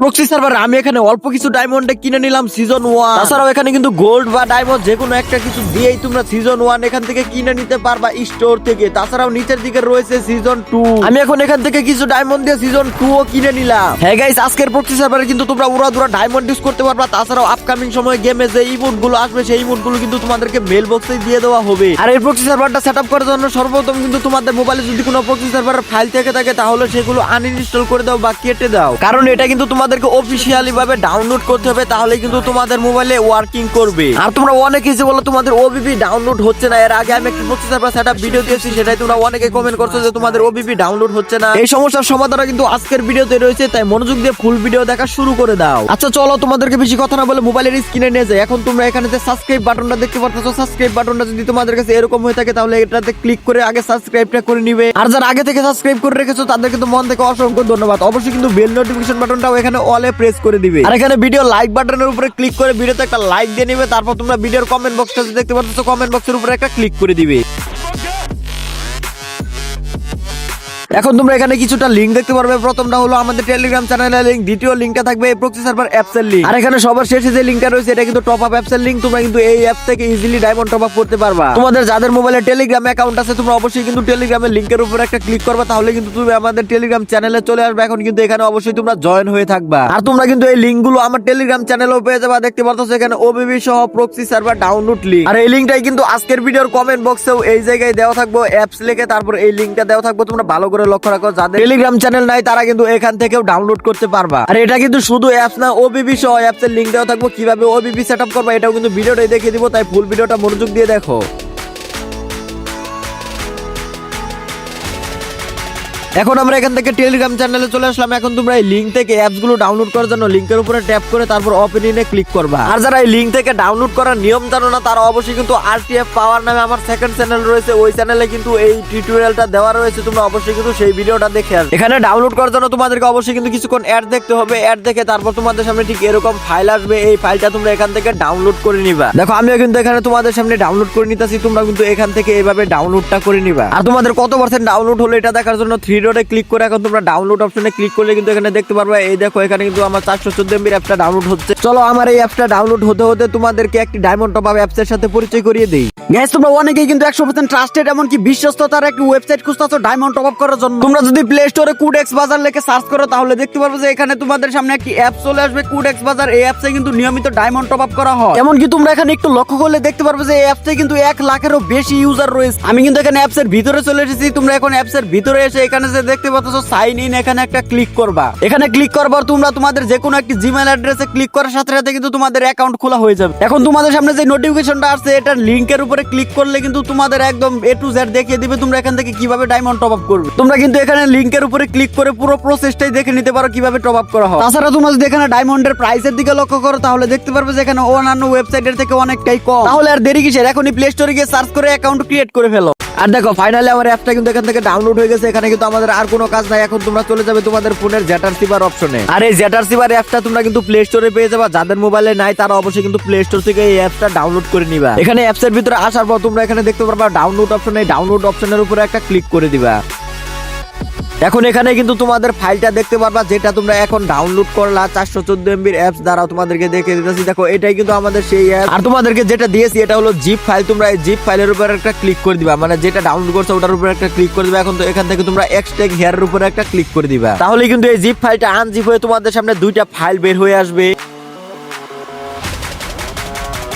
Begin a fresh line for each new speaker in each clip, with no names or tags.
Proxy server আমি এখানে অল্প কিছু ডায়মন্ডে কিনে নিলাম সিজন ওয়ান তাছাড়াও এখানে কিন্তু গোল্ড বা ডায়মন্ড যে কোনো একটা কিছু দিয়েই তোমরা সিজন ওয়ান এখান থেকে কিনে নিতে পারবা স্টোর থেকে। তাছাড়াও নিচের দিকে রয়েছে সিজন টু আমি এখন এখান থেকে কিছু ডায়মন্ড দিয়ে সিজন টু ও কিনে নিলাম। হ্যাঁ গাইস আজকের প্রক্সি সার্ভারে কিন্তু তোমরা উড়া দুরা ডায়মন্ড ইউজ করতে পারবা। তাছাড়াও আপকামিং সময় গেমে যে ইমোটগুলো আসবে, সেই ইমোটগুলো কিন্তু তোমাদেরকে মেল বক্সে দিয়ে দেওয়া হবে। আর এই প্রক্সি সার্ভারটা সেট আপ করার জন্য সর্বপ্রথম কিন্তু তোমাদের মোবাইলে যদি কোনো প্রক্সি সার্ভারের ফাইল থেকে থাকে, তাহলে সেগুলো আনইনস্টল করে দাও বা কেটে দাও। কারণ এটা কিন্তু তোমাদেরকে অফিসিয়ালি ভাবে ডাউনলোড করতে হবে তাহলে কিন্তু তোমাদের মোবাইলে ওয়ার্কিং করবে। আর তোমরা অনেকে যে বলো তোমাদের ওবিপি ডাউনলোড হচ্ছে না, এর আগে আমি একটি প্রক্সি সার্ভার সেট ভিডিও দিয়েছি, সেটাই তোমরা অনেকে কমেন্ট করছ যে তোমাদের ওবিপি ডাউনলোড হচ্ছে না। এই সমস্যার সমাধান কিন্তু আজকের ভিডিওতে রয়েছে, তাই মনোযোগ দিয়ে ফুল ভিডিও দেখা শুরু করে দাও। আচ্ছা চলো তোমাদেরকে বেশি কথা না বলে মোবাইলের স্ক্রিনে নিয়ে যাই। এখন তোমরা এখানে যে সাবস্ক্রাইব বাটনটা দেখতে পারতেছো সাবস্ক্রাইব বাটনটা যদি তোমাদের কাছে এরকম হয়ে থাকে, তাহলে এটাতে ক্লিক করে আগে সাবস্ক্রাইবটা করে নিবে। আর যারা আগে থেকে সাবস্ক্রাইব করে রেখেছো, তাদের কিন্তু মন থেকে অসংখ্য ধন্যবাদ। অবশ্যই কিন্তু বেল নোটিফিকেশন বাটনটাও এখানে অলে প্রেস করে দিবে। আর এখানে ভিডিও লাইক বাটনের উপরে ক্লিক করে ভিডিওতে একটা লাইক দিয়ে নিবে, তারপর তোমরা ভিডিওর কমেন্ট বক্সটা দেখতে পারতেছো কমেন্ট বক্সের উপরে একটা ক্লিক করে দিবে। এখন তোমরা এখানে কিছুটা লিঙ্ক দেখতে পারবে। প্রথমটা হলো আমাদের টেলিগ্রাম চ্যানেলের লিংক দ্বিতীয় লিংকটা থাকবে প্রক্সি সার্ভার অ্যাপস এর লিংক আর এখানে সবার শেষে যে লিংকটা রয়েছে, এটা কিন্তু টপ আপ অ্যাপস এর লিংক তোমরা কিন্তু এই অ্যাপ থেকে ইজিলি ডায়মন্ড টপ আপ করতে পারবা। তোমাদের যাদের মোবাইলে টেলিগ্রাম অ্যাকাউন্ট আছে, তোমরা অবশ্যই কিন্তু টেলিগ্রামের লিংকের উপর একটা ক্লিক করবা, তাহলে কিন্তু তুমি আমাদের টেলিগ্রাম চ্যানেলে চলে আসবে। এখন কিন্তু এখানে অবশ্যই তোমরা জয়েন হয়ে থাকবা। আর তোমরা কিন্তু এই লিংকগুলো আমার টেলিগ্রাম চ্যানেলেও পেয়ে যাবা। দেখতে পারতো এখানে ওবিবি সহ প্রক্সি সার্ভার ডাউনলোড লিংক আর এই লিংকটাই কিন্তু আজকের ভিডিওর কমেন্ট বক্সেও এই জায়গায় দেওয়া থাকব অ্যাপস লিখে তারপর এই লিংকটা দেওয়া থাকব। তোমরা ভালো করে লক্ষ্য রাখো, যাদের টেলিগ্রাম চ্যানেল নাই, তারা কিন্তু এখান থেকেও ডাউনলোড করতে পারবা। আর এটা কিন্তু শুধু অ্যাপস না ওবিবি সহ অ্যাপস এর লিংক দেওয়া থাকব। কীভাবে ওবিবি সেট আপ করবা, এটাও কিন্তু ভিডিওটাই দেখিয়ে দিব, তাই ফুল ভিডিওটা মনোযোগ দিয়ে দেখো। এখন আমরা এখান থেকে টেলিগ্রাম চ্যানেলে চলে আসলাম। এখন তোমরা এই লিঙ্ক থেকে অ্যাপসগুলো ডাউনলোড করার জন্য লিঙ্কের উপরে ট্যাপ করে তারপর ওপেনিং এ ক্লিক করবা। আর যারা এই লিঙ্ক থেকে ডাউনলোড করার নিয়ম জানো না, তারা অবশ্যই কিন্তু আরটিএফ পাওয়ার নামে আমার সেকেন্ড চ্যানেল রয়েছে। ওই চ্যানেলে কিন্তু এই টিউটোরিয়ালটা দেওয়া রয়েছে। তোমরা অবশ্যই কিন্তু সেই ভিডিওটা দেখে আসবে। এখানে ডাউনলোড করার জন্য তোমাদেরকে অবশ্যই কিন্তু কিছুক্ষণ অ্যাড দেখতে হবে। অ্যাড দেখে তারপর তোমাদের সামনে ঠিক এরকম ফাইল আসবে। এই ফাইলটা তোমরা এখান থেকে ডাউনলোড করে নিবা। দেখো, আমিও কিন্তু এখানে তোমাদের সামনে ডাউনলোড করে নিতেছি। তোমরা কিন্তু এখান থেকে এইভাবে ডাউনলোডটা করে নিবা। আর তোমাদের কত পার্সেন্ট ডাউনলোড হলো এটা দেখার জন্য থ্রি ডটে ক্লিক করে এখন তোমরা ডাউনলোড অপশনে ক্লিক করলে কিন্তু এখানে দেখতে পারবে। এই দেখো, এখানে কিন্তু আমার চারশো চোদ্দ এমবির অ্যাপটা ডাউনলোড হচ্ছে। চলো, আমার এই অ্যাপটা ডাউনলোড হতে হতে তোমাদেরকে একটি ডায়মন্ড টপ আপ অ্যাপসের সাথে পরিচয় করিয়ে দেই। গ্যাস তোমরা অনেকেই কিন্তু একশো পার্সেন্ট ট্রাস্টেড এমনকি বিশ্বস্ততার একটি ওয়েবসাইট খুঁজতেছো ডায়মন্ড টপ আপ করার জন্য। তোমরা যদি প্লে স্টোরে কুডেক্স বাজার লেখে সার্চ করো, তাহলে দেখতে পারবে যে এখানে তোমাদের সামনে একটি অ্যাপ চলে আসবে। কুডেক্স বাজার এই অ্যাপসে কিন্তু নিয়মিত ডায়মন্ড টপ আপ করা হয়। এমনকি তোমরা এখানে একটু লক্ষ্য করলে দেখতে পারবে যে এই অ্যাপসে কিন্তু এক লাখেরও বেশি ইউজার রয়েছে। আমি কিন্তু এখানে অ্যাপসের ভিতরে চলে এসেছি। তোমরা এখন অ্যাপসের ভিতরে এসে এখানে যে দেখতে পাচ্ছ সাইন ইন এখানে একটা ক্লিক করবা। এখানে ক্লিক করবার তোমরা তোমাদের যে কোনো একটি জিমেল অ্যাড্রেসে ক্লিক করার সাথে সাথে কিন্তু তোমাদের অ্যাকাউন্ট খোলা হয়ে যাবে। এখন তোমাদের সামনে যে নোটিফিকেশনটা আসছে, এটার লিংকের উপরে ক্লিক করলে কিন্তু তোমাদের একদম এ টু জেড দেখিয়ে দিবে তোমরা এখান থেকে কীভাবে ডায়মন্ড টপ আপ করবে। তোমরা কিন্তু এখানে লিংকের উপরে ক্লিক করে পুরো প্রসেসটাই দেখে নিতে পারো কীভাবে টপ আপ করা হয়। তাছাড়া তোমরা যদি এখানে ডায়মন্ডের প্রাইসের দিকে লক্ষ্য করো, তাহলে দেখতে পারবে যে এখানে অন্যান্য ওয়েবসাইটের থেকে অনেকটাই কম। তাহলে আর দেরি কিসের? এখনই প্লে স্টোরে গিয়ে সার্চ করে অ্যাকাউন্ট ক্রিয়েট করে ফেলো। আর দেখো ফাইনালি আমার অ্যাপটা কিন্তু এখান থেকে ডাউনলোড হয়ে গেছে। এখানে কিন্তু আমাদের আর কোনো কাজ নাই। এখন তোমরা চলে যাবে তোমাদের ফোনের জ্যাটার সিভার অপশনে আর এই জ্যাটার সিবার অ্যাপটা তোমরা কিন্তু প্লে স্টোরে পেয়ে যাবা। যাদের মোবাইলে নাই, তারা অবশ্যই কিন্তু প্লে স্টোর থেকে এই অ্যাপটা ডাউনলোড করে নিবা। এখানে অ্যাপসের ভিতরে আসার পর তোমরা এখানে দেখতে পারবা ডাউনলোড অপশনে ডাউনলোড অপশনের উপরে একটা ক্লিক করে দিবা। এখন এখানে কিন্তু তোমাদের ফাইলটা দেখতে পারবা, যেটা তোমরা এখন ডাউনলোড করলা, চারশো চোদ্দ এমবির অ্যাপস দ্বারা তোমাদেরকে দেখে দিতেছি। দেখো, এটাই কিন্তু আমাদের সেই অ্যাপ আর তোমাদেরকে যেটা দিয়েছি, এটা হলো জিপ ফাইল তোমরা এই জিপ ফাইলের উপর একটা ক্লিক করে দিবা। মানে যেটা ডাউনলোড করছ, ওটার উপর একটা ক্লিক করে দিবা। এখন তো এখান থেকে তোমরা এক্সট্যাক হেয়ারের উপরে একটা ক্লিক করে দিবা। তাহলে কিন্তু এই জিপ ফাইলটা আনজিপ হয়ে তোমাদের সামনে দুইটা ফাইল বের হয়ে আসবে।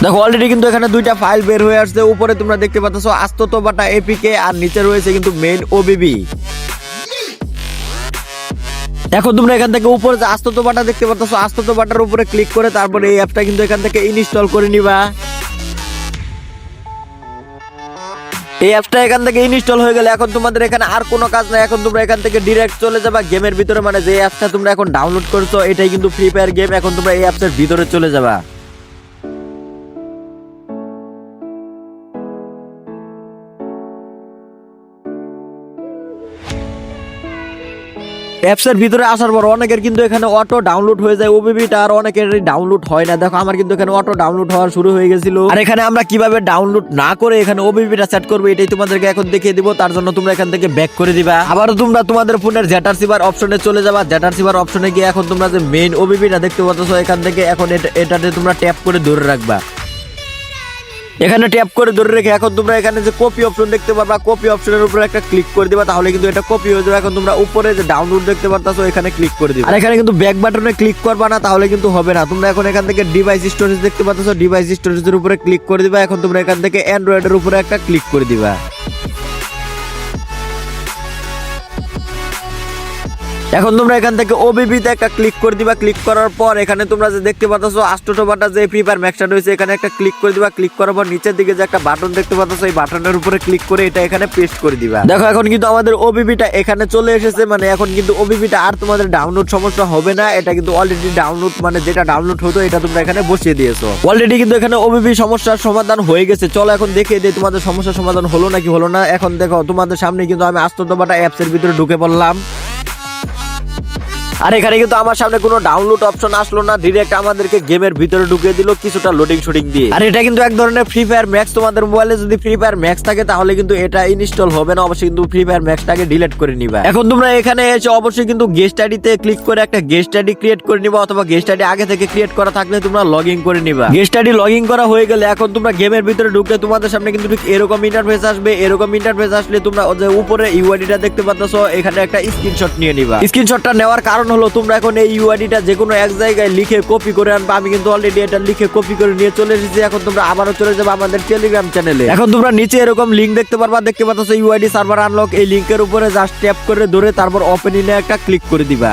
দেখো অলরেডি কিন্তু এখানে দুইটা ফাইল বের হয়ে আসছে। উপরে তোমরা দেখতে পাচ্ছ আস্তত বাটা এপিকে আর নিচে রয়েছে কিন্তু মেইন ওবিবি এখন তোমরা এখান থেকে উপরে যে আস্তত বাটা দেখতে পাচ্ছ আস্তত বাটার উপরে ক্লিক করে তারপরে এই অ্যাপটা কিন্তু এখান থেকে ইনস্টল করে নিবা। এই অ্যাপটা এখান থেকে ইনস্টল হয়ে গেলে এখন তোমাদের এখানে আর কোনো কাজ নাই, এখন তোমরা এখান থেকে ডিরেক্ট চলে যাবা গেমের ভিতরে মানে যে অ্যাপটা তোমরা এখন ডাউনলোড করছ, এটাই কিন্তু ফ্রি ফায়ার গেম এখন তোমরা এই অ্যাপসের ভিতরে চলে যাবা। অ্যাপস এর ভিতরে আসার পর অনেকের কিন্তু এখানে অটো ডাউনলোড হয়ে যায়, ওবিবিটা আর অনেকের ডাউনলোড হয় না। দেখো, আমার কিন্তু এখানে অটো ডাউনলোড হওয়া শুরু হয়ে গেছিল। আর এখানে আমরা কীভাবে ডাউনলোড না করে এখানে ওবিবিটা সেট করব, এটাই তোমাদেরকে এখন দেখিয়ে দিব। তার জন্য তোমরা এখান থেকে ব্যাক করে দিবা। আবারও তোমরা তোমাদের ফোনের জেটার সিভার অপশনে চলে যাবা। জেটার সিভার অপশনে গিয়ে এখন তোমরা যে মেইন ওবিবিটা দেখতে পাচ্ছ, এখান থেকে এখন এটা- এটাতে তোমরা ট্যাপ করে ধরে রাখবা। এখানে ট্যাপ করে ধরে রেখে এখন তোমরা এখানে যে কপি অপশন দেখতে পারবা কপি অপশনের উপরে একটা ক্লিক করে দিবা, তাহলে কিন্তু এটা কপি হয়ে যাবে। এখন তোমরা উপরে যে ডাউনলোড দেখতে পারতাছো, এখানে ক্লিক করে দিবা। আর এখানে কিন্তু ব্যাক বাটনে ক্লিক করবা না, তাহলে কিন্তু হবে না। তোমরা এখন এখান থেকে ডিভাইস স্টোরেজ দেখতে পারতাছো ডিভাইস স্টোরেজের উপরে ক্লিক করে দিবা। এখন তোমরা এখান থেকে অ্যান্ড্রয়েডের উপরে একটা ক্লিক করে দিবা। এখন তোমরা এখান থেকে ওবিবিতে একটা ক্লিক করে দিবা। ক্লিক করার পর এখানে তোমরা যে দেখতে পাচ্ছ আষ্টটোবাটা যে ফ্রি ফায়ার ম্যাক্সটা রয়েছে, এখানে একটা ক্লিক করে দিবা। ক্লিক করার পর নিচের দিকে যে একটা বাটন দেখতে পাচ্ছ এই বাটনের উপরে ক্লিক করে এটা এখানে পেস্ট করে দিবা। দেখো, এখন কিন্তু আমাদের ওবিবিটা এখানে চলে এসেছে মানে এখন কিন্তু ওবিবিটা আর তোমাদের ডাউনলোড সমস্যা হবে না। এটা কিন্তু অলরেডি ডাউনলোড মানে যেটা ডাউনলোড হতো, এটা তোমরা এখানে বসিয়ে দিয়েছ। অলরেডি কিন্তু এখানে ওবিবি সমস্যার সমাধান হয়ে গেছে। চলো এখন দেখে দিই তোমাদের সমস্যার সমাধান হলো নাকি হলো না। এখন দেখো, তোমাদের সামনে কিন্তু আমি আস্তটোবাটা অ্যাপস এর ভিতরে ঢুকে পড়লাম। আর এখানে কিন্তু আমার সামনে কোনো ডাউনলোড অপশন আসলো না ডিরেক্ট আমাদেরকে গেমের ভিতরে ঢুকিয়ে দিল কিছুটা লোডিং শুটিং দিয়ে। আর এটা কিন্তু এক ধরনের ফ্রি ফায়ার ম্যাক্স তোমাদের মোবাইলে যদি ফ্রি ফায়ার ম্যাক্স থাকে তাহলে কিন্তু এটা ইনস্টল হবে না, অবশ্যই কিন্তু ফ্রি ফায়ার ম্যাক্সটাকে ডিলিট করে নিবা। এখন তোমরা এখানে এসে অবশ্যই কিন্তু গেস্ট আইডিতে ক্লিক করে একটা গেস্ট আইডি ক্রিয়েট করে নিবা অথবা গেস্ট আইডি আগে থেকে ক্রিয়েট করা থাকলে তোমরা লগ ইন করে নিবা। গেস্ট আইডি লগ ইন করা হয়ে গেলে এখন তোমরা গেমের ভিতরে ঢুকলে তোমাদের সামনে কিন্তু ঠিক এরকম ইন্টারফেস আসবে। এরকম ইন্টারফেস আসলে তোমরা উপরে ইউআইডিটা দেখতে পাচ্ছ, এখানে একটা স্ক্রিনশট নিয়ে নিবা। স্ক্রিনশটটা নেওয়ার কারণ হলো, তোমরা এখন এই ইউআইডিটা যে কোনো এক জায়গায় লিখে কপি করে আনবা। আমি কিন্তু অলরেডি এটা লিখে কপি করে নিয়ে চলে এসেছি। এখন তোমরা আবারও চলে যাবে আমাদের টেলিগ্রাম চ্যানেলে এখন তোমরা নিচে এরকম লিঙ্ক দেখতে পারবা। দেখতে পাচ্ছ ইউআইডি সার্ভার আনলক এই লিঙ্কের উপরে জাস্ট ট্যাপ করে ধরে তারপর ওপেন ইনে একটা ক্লিক করে দিবা।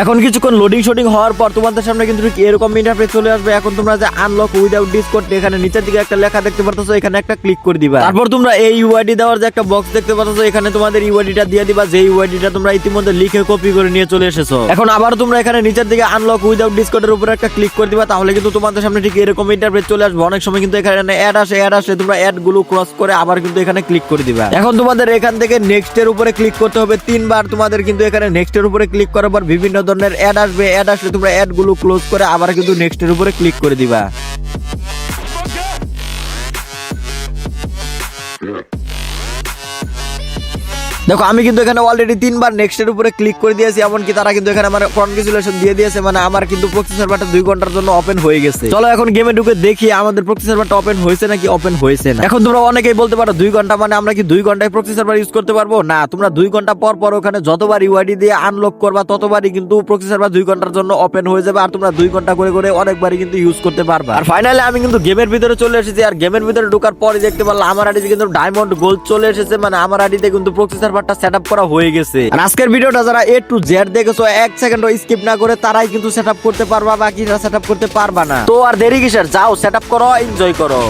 এখন কিছুক্ষণ লোডিং শোডিং হওয়ার পর তোমাদের সামনে কিন্তু এরকম ইন্টারফেস চলে আসবে। এখন তোমরা যে আনলক উইদাউট ডিসকোড এখানে নিচের দিকে একটা লেখা দেখতে পাচ্ছ এখানে একটা ক্লিক করে দিবা। তারপর তোমরা এই ইউআইডি দেওয়ার যে একটা বক্স দেখতে পাচ্ছ এখানে তোমাদের ইউআইডিটা দিয়ে দিবা যে ইউআইডিটা তোমরা ইতিমধ্যে লিখে কপি করে নিয়ে চলে এসেছ। এখন আবার তোমরা এখানে নিচের দিকে আনলক উইদাউট ডিসকোডের উপরে একটা ক্লিক করে দিবা, তাহলে কিন্তু তোমাদের সামনে ঠিক এরকম ইন্টারফেস চলে আসবে। অনেক সময় কিন্তু এখানে অ্যাড আসে অ্যাড আসে, তোমরা অ্যাডগুলো ক্রস করে আবার কিন্তু এখানে ক্লিক করে দিবা। এখন তোমাদের এখান থেকে নেক্সট এর উপরে ক্লিক করতে হবে তিনবার। তোমাদের কিন্তু এখানে নেক্সট এর উপরে ক্লিক করার পর বিভিন্ন ধরনের অ্যাড আসবে অ্যাড আসলে তোমরা অ্যাডগুলো ক্লোজ করে আবার কিন্তু নেক্সটের উপরে ক্লিক করে দিবা। দেখো, আমি কিন্তু এখানে অলরেডি তিনবার নেক্সট এর উপরে ক্লিক করে দিয়েছি, এমনকি তারা কিন্তু এখানে আমার কনগ্রেচুলেশন দিয়ে দিয়েছে মানে আমার কিন্তু প্রক্সি সার্ভারটা দুই ঘণ্টার জন্য ওপেন হয়ে গেছে। চলো এখন গেমে ঢুকে দেখি আমাদের প্রক্সি সার্ভারটা ওপেন হয়েছে নাকি ওপেন হয়েছে না। এখন তোমরা অনেকেই বলতে পারো, দুই ঘণ্টা মানে আমরা কি দুই ঘন্টায় প্রক্সি সার্ভার ইউজ করতে পারব? না, তোমরা দুই ঘণ্টা পর পর ওখানে যতবার ইউআইডি দিয়ে আনলক করবা, ততবারই কিন্তু প্রক্সি সার্ভার দুই ঘণ্টার জন্য ওপেন হয়ে যাবে, আর তোমরা দুই ঘণ্টা করে করে অনেকবারই কিন্তু ইউজ করতে পারবা। আর ফাইনালি আমি কিন্তু গেমের ভিতরে চলে এসেছি, আর গেমের ভিতরে ঢোকার পরে দেখতে পারলাম আমার আইডিতে কিন্তু ডায়মন্ড গোল্ড চলে এসেছে মানে আমার আইডিতে কিন্তু প্রক্সি সার্ভারটা সেট করা হয়ে গেছে। আর আজকের ভিডিওটা যারা এ টু জেড দেখেছ এক সেকেন্ড স্কিপ না করে তারাই কিন্তু সেট আপ করতে পারবা বাকিরা সেট আপ করতে পারবা না। তো আর দেরি কিসের? যাও সেট করো এনজয় করো।